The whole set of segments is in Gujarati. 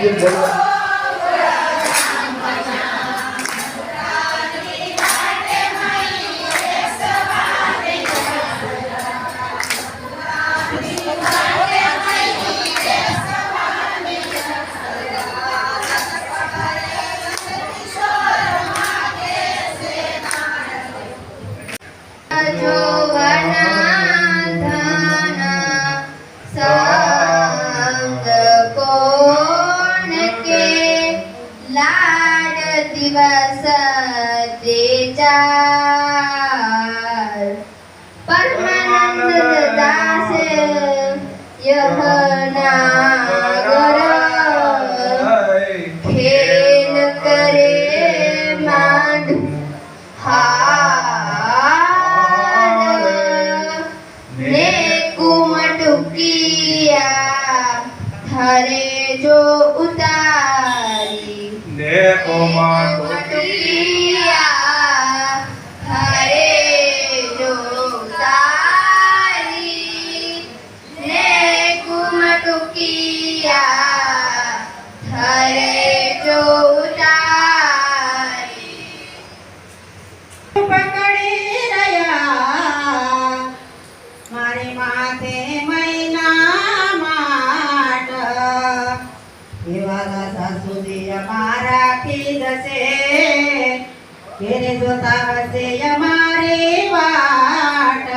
Yên. તે ચાર પરમાનંદ દાસ યહનાગર ખેલ કરે માંડ હાડ ને કુમટુકિયા થરે જો ઉતારી ને કોમાં કુમટુકિયા થરે જો પકડી રહ્યા મારી માથે મહિના માટ એવા સાસુજી અમારા ખીદશે ઘેરે જોતા હશે અમારી વાટ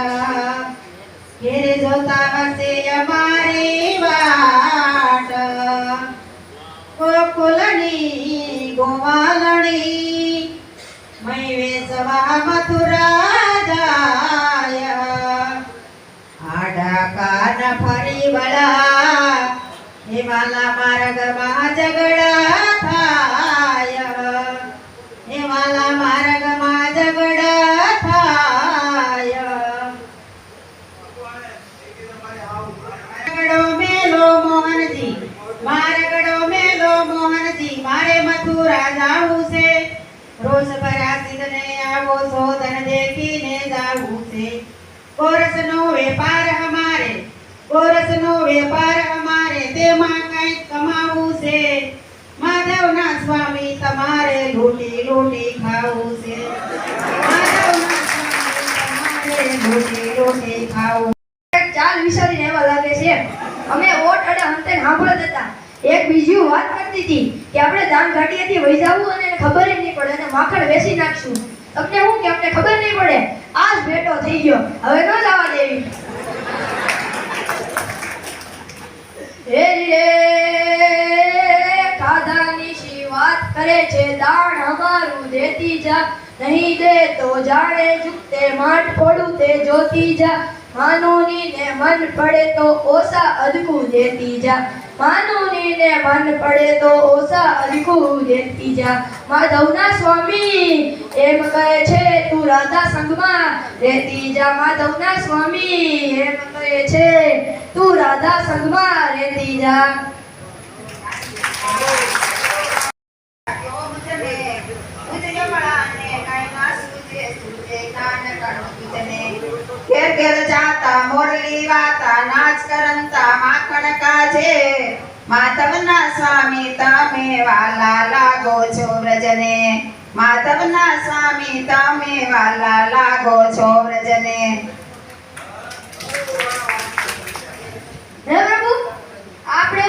ઘેરે જોતા હશે અમારી વાટ वाट. गोकुलणी गोवालणी मैवेच वा मथुरा. મથુરા જાવું છે રોજ પરાસીદને આવો સોદન દેખીને જાવું છે કોરસનો વેપાર અમારે કોરસનો વેપાર અમારે, તેમાં કંઈક કમાવું છે માધવના સ્વામી તમારે લૂટી લૂટી ખાવું છે માધવના સ્વામી તમારે લૂટી લૂટી ખાવું ચાલ વિચારીને એવા લાગે છે અમે ઓટ અડે હંતે સાંભળત હતા એક બીજી વાત કરતી હતી કે આપણે દાન ઘાટીએથી જાવું અને ખબર નહીં પડે અને માખણ વેચી નાખશું. તમને શું કે? અમને ખબર નહીં પડે. આજ ભેટો થઈ ગયો. હવે ન જવા દેવી. નહીં દે તો જાણે ચૂકતે માટ પડું તે જોતી જા. માનોની ને મન પડે તો ઓસા અદકું દેતી જા માનવની ને મન પડે તો ઓસા અદકું દેતી જા માધવના સ્વામી એમ કહે છે, તું રાધા સંગમાં રહેતી જા માધવના સ્વામી એમ કહે છે, તું રાધા સંગમાં રહેતી જા ઘેર ઘેર જાતા મોરલી વાતા નાચ કરંતા માધવના સ્વામી તમે વાલા લાગો છો વ્રજને. માધવના સ્વામી તમે વાલા લાગો છો વ્રજને. હે આપણે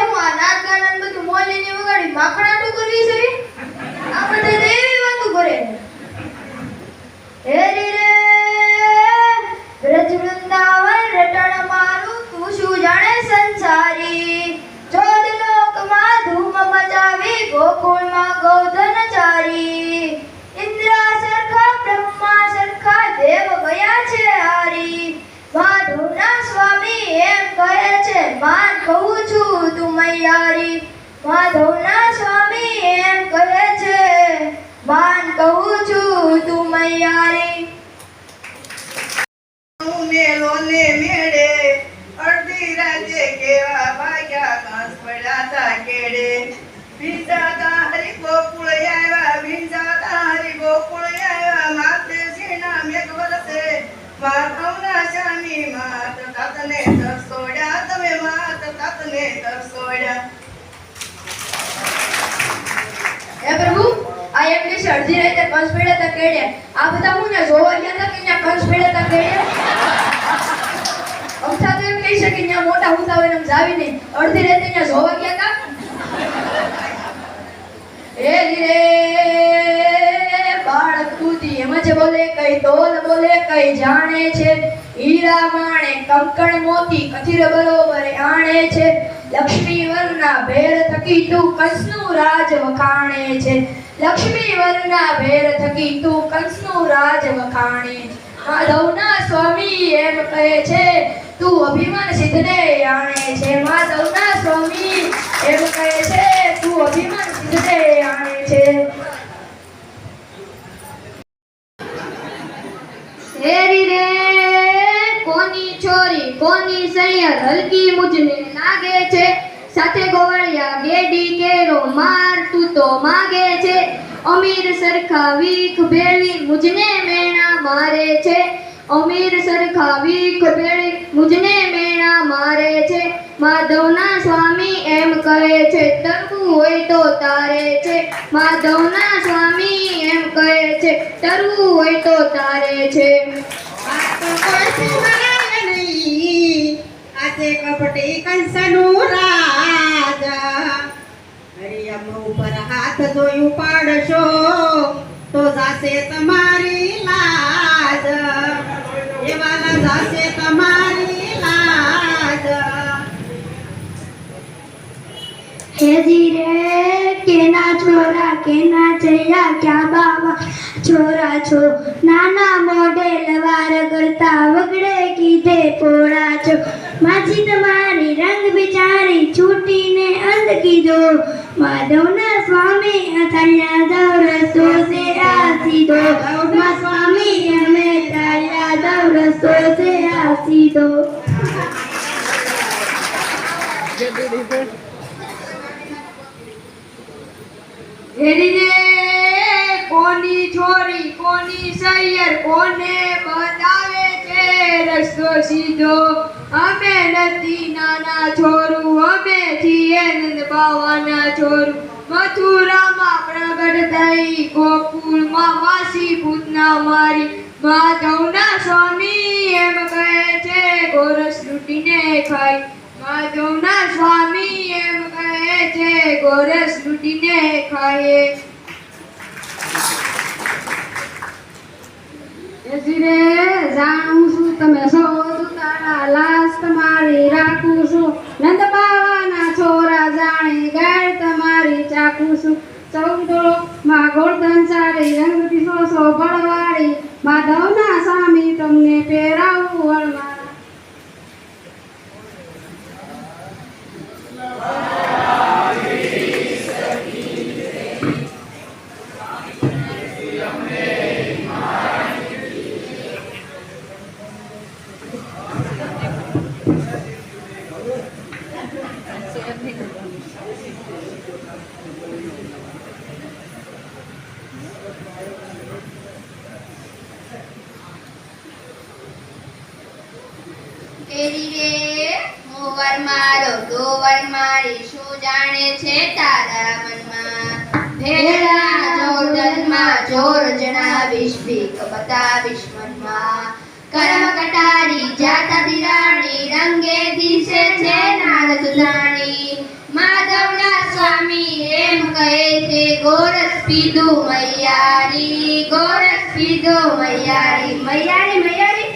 બધું મોલીને વગાડી માખણાટું કરવી છે? વૃંદાવન રટણ મારું તું શું જાણે સંસારી ચોદ લોકમાં ધૂમ મચાવી ગોકુળમાં ગોધન ચારી ઇન્દ્રા સરખા બ્રહ્મા સરખા દેવ ગયા છે હારી માધવના સ્વામી એમ કહે છે માન કહું છું તું મૈયારી માધવના સ્વામી એમ કહે છે. બાન કહું છું તું મૈયારી. ને મેળે, અડધી રાતે કેવા ભાગ્યા કાંસ પડ્યા કેડે ભીંજાતા હરી ગોકુળ આવ્યા ભીંજાતા હરી ગોકુળ આવ્યા માતે સીના મેઘ વરસે માધવના શાની માત તાતને તરસોડ્યા તમે માત તાતને તરસોડ્યા હે પ્રભુ આ એમ કે છે અડધી રાતે કંસ ભેડા તા કેડે આ બધા હું ને જોવા ગયા તા કે અહીંયા કંસ ભેડા તા કેડે અમથા તો એમ કહી શકે અહીંયા મોટા હુતા હોય એમ જાવી નહીં. અડધી રાતે અહીંયા જોવા ગયા તા એ રે બાળક બુદ્ધિ એમ જ બોલે કઈ તોલ, બોલે કઈ જાણે છે. હીરા માણે, કંકણ મોતી, કથિર બરોબર આણે છે. લક્ષ્મી વરના ભેર થકી તું કસનું રાજ વખાણે છે. લક્ષ્મી વરના ભેર થકી તું કંસનું રાજ વખાણે. માધવના સ્વામી એમ કહે છે, તું અભિમાન સિદ્ધને આણે છે. માધવના સ્વામી એમ કહે છે, તું અભિમાન સિદ્ધને આણે છે. હેરી રે, કોની છોરી કોની સૈયર હલકી મુજને લાગે છે. સાથે ગોવાળિયા ગેડી કેરો માર તું તો માગે છે. અમીર સરખા વીખ ભેળી મુજને મેણા મારે છે. અમીર સરખા વીખ ભેળી મુજને મેણા મારે છે. માધવના સ્વામી એમ કહે છે તરવું હોય તો તારે છે. માધવના સ્વામી એમ કહે છે તરવું હોય તો તારે છે. આજે કપટી કંસનું રાજા. હરિયમ ઉપર હાથ જોયું પાડશો, તો જાશે તમારી લાજ. એવાલા જાશે તમારી લાજ. હેજી રે કેના છોરા કેના જયા, ક્યાં બાવા? છોરા છો નાના મોઢે લવાર કરતા વગડે કીધે પોળા છો માજી તમારી રંગ બિચારી છૂટીને અંધ કીધો. માધવના સ્વામી અથાણ્યા દવ રસ્તો સે આસીદો મા સ્વામી અમે તાળ્યા દવ રસ્તો સે આસીદો હેરીને કોની છોરી, કોની સૈયર કોને બતાવે છે રસ્તો સીધો? અમે નથી નાના છોરું, અમે છીએ નંદ બાવાના છોરું. મથુરામાં પ્રગટ થઈ ગોકુળમાં વાસી પૂતના મારી. માધવના સ્વામી એમ કહે છે, ગોરસ લૂટીને ખાઈ. માધવના સ્વામી એમ કહે છે, ગોરસ લૂટીને ખાઈએ. રે જાણું છું તમે સૌ તારા લાશ તમારી રાખું છું. નંદ બાવાના છોરા જાણે ગાળ તમારી ચાખું છું. ચૌદો માં ગોળધન રંગ સો સો બળવાળી માધવના સ્વામી તમને પહેરાવું મારો મારી શું જાણે છે તારા મનમાં? ભેળા જોડનમાં જોર જણાવીશ બીક બતાવીશ મનમાં. કરમ કટારી, જાતા દિરાણી રંગે દિશે છે નાગ સુધાણી માધવના સ્વામી એમ કહે છે ગોરસ પીધું મૈયારી ગોરસ પીધું મૈયારી. મૈયારી મૈયારી.